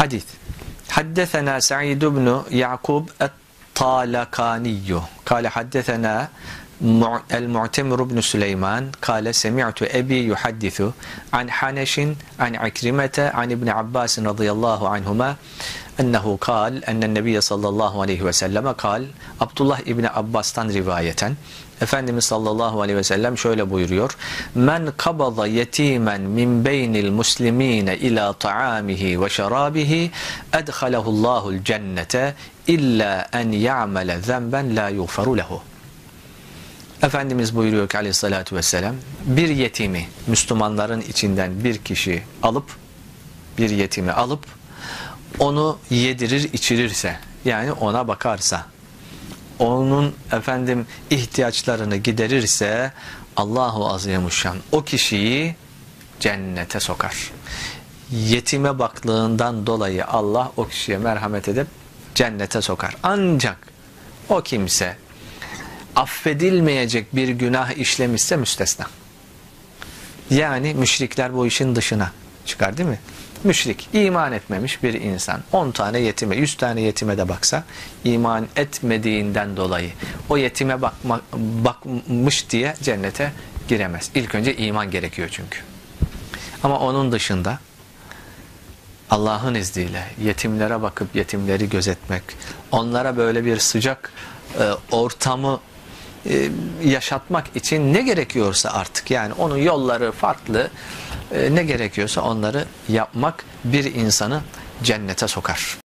Hadis. Haddesena Sa'id ibn Yaqub الطالقاني قال حدثنا المعتمر بن سليمان قال سمعت أبي يحدث عن حنش عن عكرمة عن ابن عباس رضي الله عنهما ennehu kal ennen nebiye sallallahu aleyhi ve selleme kal Abdullah İbni Abbas'tan rivayeten Efendimiz sallallahu aleyhi ve sellem şöyle buyuruyor. Men kabaza yetimen min beynil muslimine ila taamihi ve şarabihi edhalehullahul cennete illa en ya'mele zemben la yuğferu lehu. Efendimiz buyuruyor ki aleyhissalatü vesselam bir yetimi Müslümanların içinden bir kişi alıp bir yetimi alıp onu yedirir içirirse yani ona bakarsa onun efendim ihtiyaçlarını giderirse Allahu Azimuşşan o kişiyi cennete sokar. Yetime baklığından dolayı Allah o kişiye merhamet edip cennete sokar. Ancak o kimse affedilmeyecek bir günah işlemişse müstesna. Yani müşrikler bu işin dışına çıkar değil mi? Müşrik, iman etmemiş bir insan 10 tane yetime, 100 tane yetime de baksa iman etmediğinden dolayı o yetime bakma, bakmış diye cennete giremez. İlk önce iman gerekiyor çünkü. Ama onun dışında Allah'ın izniyle yetimlere bakıp yetimleri gözetmek, onlara böyle bir sıcak e, ortamı e, yaşatmak için ne gerekiyorsa artık yani onun yolları farklı e, ne gerekiyorsa onları yapmak bir insanı cennete sokar.